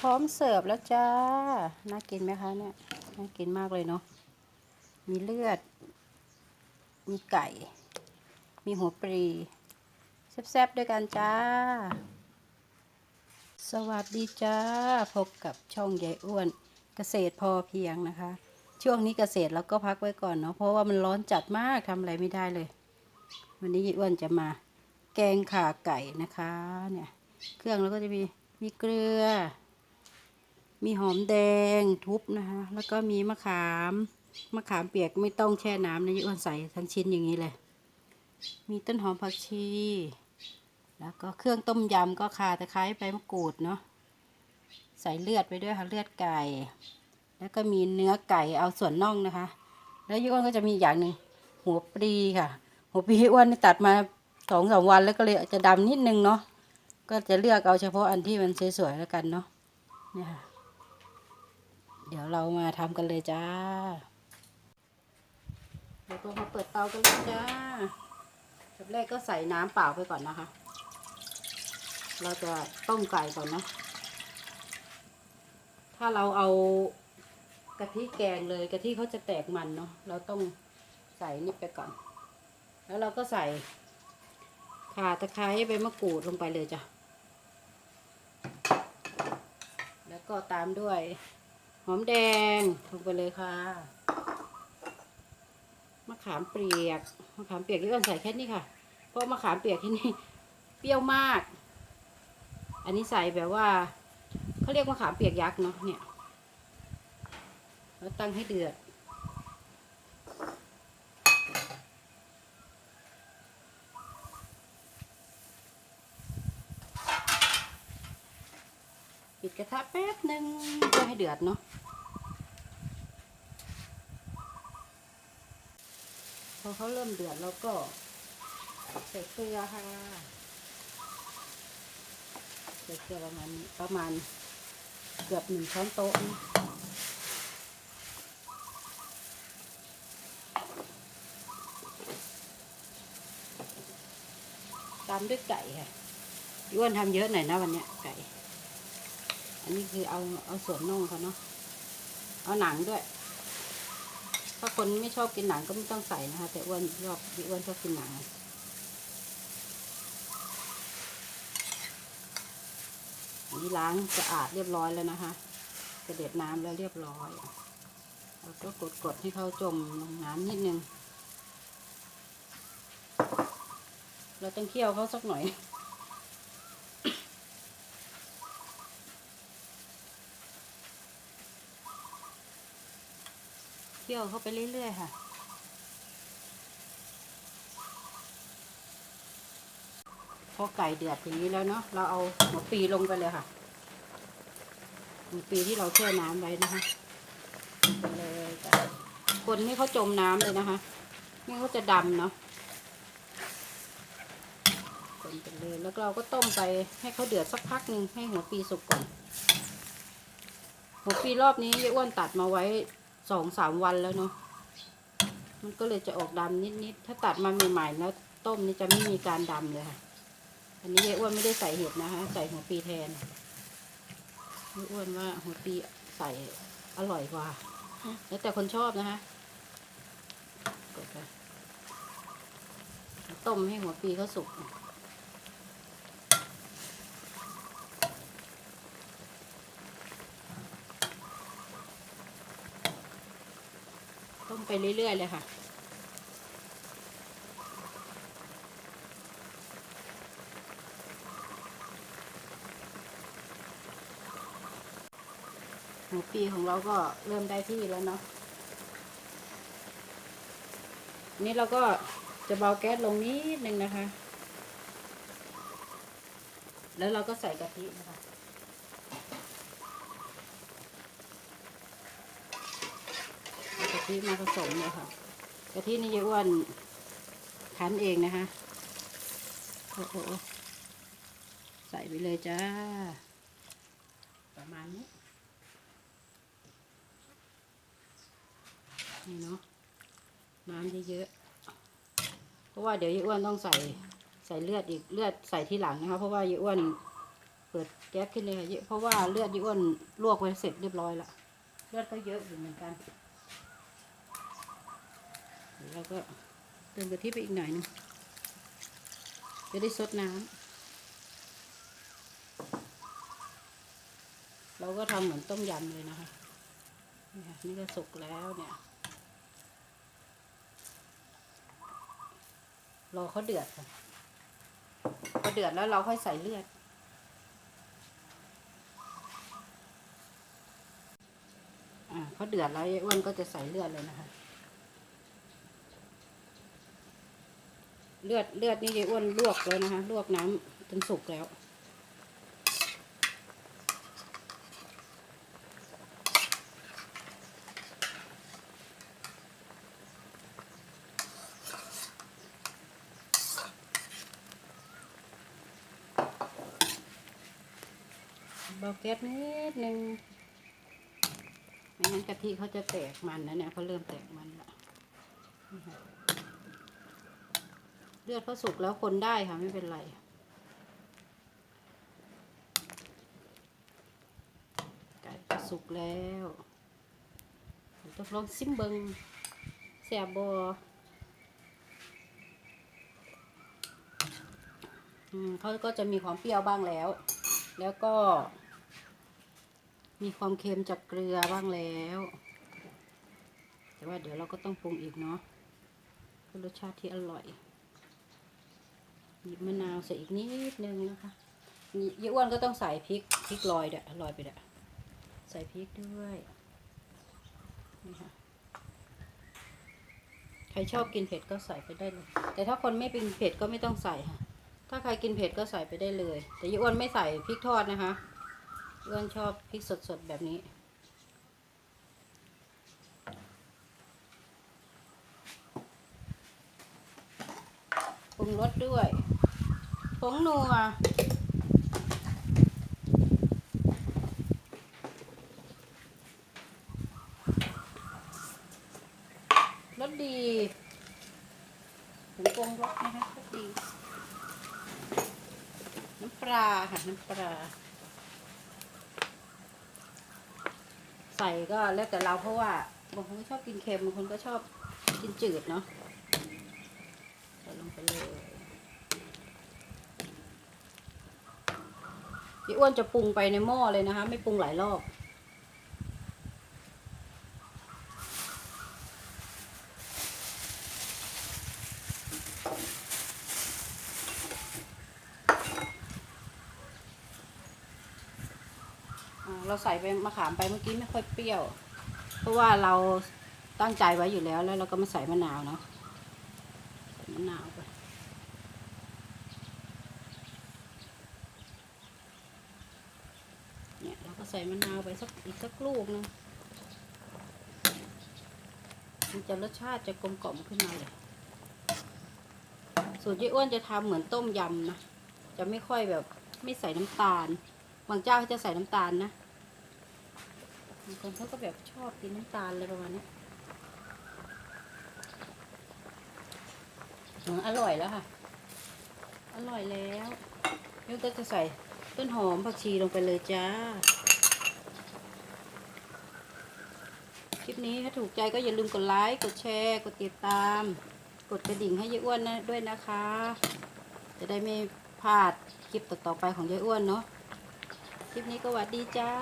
พร้อมเสิร์ฟแล้วจ้า น่ากินไหมคะเนี่ย น่ากินมากเลยเนาะ มีเลือด มีไก่ มีหัวปรีแซ่บๆด้วยกันจ้า สวัสดีจ้า พบกับช่องยายอ้วนเกษตรพอเพียงนะคะ ช่วงนี้เกษตรเราก็พักไว้ก่อนเนาะ เพราะว่ามันร้อนจัดมากทำอะไรไม่ได้เลย วันนี้ยายอ้วนจะมา แกงข่าไก่นะคะ เนี่ย เครื่องเราก็จะมี มีเกลือ มีหอมแดงทุบนะคะ แล้วก็มีมะขาม มะขามเปียกไม่ต้องแช่น้ำนะยอ้วนใส่ทั้งชิ้นอย่างนี้เลย มีต้นหอมผักชี แล้วก็เครื่องต้มยำก็ข่าตะไคร้ใบมะกรูดเนาะ ใส่เลือดไปด้วยค่ะเลือดไก่ แล้วก็มีเนื้อไก่เอาส่วนน่องนะคะ แล้วยอ้วนก็จะมีอย่างหนึ่งหัวปลีค่ะ หัวปลียายอ้วนนี่ตัดมาสองสามวันแล้วก็เลยจะดำนิดนึงเนาะ ก็จะเลือกเอาเฉพาะอันที่มันสวยๆแล้วกันเนาะ เนี่ยค่ะ เดี๋ยวเรามาทำกันเลยจ้าเดี๋ยวก็มาเปิดเตากันเลยจ้าแบบแรกก็ใส่น้ำเปล่าไปก่อนนะคะ เราจะต้มไก่ก่อนนะ ถ้าเราเอากะทิแกงเลยกะทิเขาจะแตกมันเนาะ เราต้องใส่นี่ไปก่อน แล้วเราก็ใส่ข่าตะไคร้ใบมะกรูดลงไปเลยจ้ะ แล้วก็ตามด้วย หอมแดงลงไปเลยค่ะ มะขามเปียก มะขามเปียกที่ก่อนใส่แค่นี้ค่ะ เพราะมะขามเปียกที่นี่เปรี้ยวมาก อันนี้ใส่แบบว่าเขาเรียกมะขามเปียกยักษ์เนาะเนี่ย แล้วตั้งให้เดือด ปิดกระทะแป๊บหนึ่งเพื่อให้เดือดเนาะพอเขาเริ่มเดือดเราก็ใส่เกลือค่ะใส่เกลือประมาณประมาณเกือบหนึ่งช้อนโต๊ะนะตามด้วยไก่ค่ะพี่อ้วนทำเยอะหน่อยนะวันเนี้ยไก่ อันนี้คือเอาเอาส่วนน่องเขาเนาะ เอาหนังด้วย ถ้าคนไม่ชอบกินหนังก็ไม่ต้องใส่นะคะ แต่อ้วนชอบพี่อ้วนชอบกินหนังอันนี้ล้างสะอาดเรียบร้อยแล้วนะคะกระเด็ดน้ำแล้วเรียบร้อยเราก็กดกดๆให้เขาจมลงน้ำนิดนึง เราต้องเคี่ยวเขาสักหน่อย เคี่ยวเข้าไปเรื่อย ๆ ค่ะ พอไก่เดือดอย่างนี้แล้วเนาะเราเอาหัวปีลงไปเลยค่ะหัวปีที่เราแช่น้ำไว้นะคะเลยจ้ะคนให้เขาจมน้ำเลยนะคะไม่เขาจะดำเนาะคนไปเลยแล้วเราก็ต้มไปให้เขาเดือดสักพักหนึ่งให้หัวปีสุกก่อนหัวปีรอบนี้ยายอ้วนตัดมาไว้ สองสามวันแล้วเนาะมันก็เลยจะออกดำนิดๆถ้าตัดมาใหม่ๆแล้วต้มนี่จะไม่มีการดำเลยค่ะ อันนี้ยายอ้วนไม่ได้ใส่เห็ดนะคะใส่หัวปีแทนยายอ้วนว่าหัวปีใส่อร่อยกว่า แล้วแต่คนชอบนะคะต้มให้หัวปีเขาสุก ไปเรื่อย ๆ เลยค่ะ หัวปีของเราก็เริ่มได้ที่แล้วเนาะนี่เราก็จะเบาแก๊สลงนิดนึงนะคะ แล้วเราก็ใส่กะทินะคะเอากะ ทิมาผสมเลยค่ะกะทินี่ยายอ้วนคั้นเองนะคะโอ้โหใส่ไปเลยจ้า ประมาณนี้นี่เนาะน้ำเยอะๆเพราะว่าเดี๋ยวยายอ้วนต้องใส่ใส่เลือดอีกเลือดใส่ที่หลังนะคะเพราะว่ายายอ้วนผปิดแก๊สขึ้นเลยค่ะเยอะเพราะว่าเลือดยี่อ้วนลวกไว้เสร็จเรียบร้อยละเลือดก็เยอะอยู่เหมือนกัน เดี๋ยวเราก็เติมกะทิไปอีกหน่อยหนึงจะได้ซดน้ำเราก็ทำเหมือนต้มยำเลยนะคะนี่ค่ะนี่ก็สุกแล้วเนี่ยรอเขาเดือดค่ะพอเดือดแล้วเราค่อยใส่เลือด อ่าเขาเดือดแล้วไอ้อ้วนก็จะใส่เลือดเลยนะคะ เลือดเลือดนี่ยายอ้วนลวกแล้วนะคะลวกน้ำจนสุกแล้ว เบาแก๊สนิดนึงไม่งั้นกะทิเขาจะแตกมันนะเนี่ยเขาเริ่มแตกมันละนี่ค่ะ เลือดเขาสุกแล้วคนได้ค่ะไม่เป็นไร ไก่ก็สุกแล้วต้องลองซิมเบิงแสบบออืมเขาก็จะมีความเปรี้ยวบ้างแล้ว แล้วก็ มีความเค็มจากเกลือบ้างแล้ว แต่ว่าเดี๋ยวเราก็ต้องปรุงอีกเนาะเพื่อรสชาติที่อร่อย หยิบมะนาวใส่อีกนิดนึงนะคะยี่อ้วนก็ต้องใส่พริกพริกลอยเด้อลอยไปเด้อใส่พริกด้วยนี่ค่ะใครชอบกินเผ็ดก็ใส่ไปได้เลย แต่ถ้าคนไม่เป็นเผ็ดก็ไม่ต้องใส่ค่ะ ถ้าใครกินเผ็ดก็ใส่ไปได้เลย แต่ยี่อ้วนไม่ใส่พริกทอดนะคะยี่อ้วนชอบพริกสดๆแบบนี้ปรุงรสด้วย งนัวรสดีผงปรงรสนะคะรสดี น้ำปลาค่ะ น้ำปลา ใส่ก็แล้วแต่เราเพราะว่าบางคนชอบกินเค็มบางคนก็ชอบกินจืดเนาะใส่ลงไปเลย พี่อ้วนจะปรุงไปในหม้อเลยนะคะ ไม่ปรุงหลายรอบ เราใส่ไปมะขามไปเมื่อกี้ไม่ค่อยเปรี้ยว เพราะว่าเราตั้งใจไว้อยู่แล้วแล้วเราก็มาใส่มะนาวเนาะมะนาวไปเนี่ยเราก็ ใส่มะนาวไปสักอีกสักลูกนึงมันจะรสชาติจะกลมกล่อมขึ้นมาเลยสูตรยี่อ้วนจะทำเหมือนต้มยำนะจะไม่ค่อยแบบไม่ใส่น้ำตาล บางเจ้าเขาจะใส่น้ำตาลนะบางคนเขาก็แบบชอบกินน้ำตาลอะไรประมาณนี้อืมอร่อยแล้วค่ะ อร่อยแล้วนี่ก็จะใส่ ต้นหอมผักชีลงไปเลยจ้า คลิปนี้ถ้าถูกใจก็อย่าลืมกดไลค์ กดแชร์ กดติดตาม กดกระดิ่งให้ยายอ้วนนะด้วยนะคะ จะได้ไม่พลาดคลิปต่อๆไปของยายอ้วนเนาะ คลิปนี้ก็หวัดดีจ้า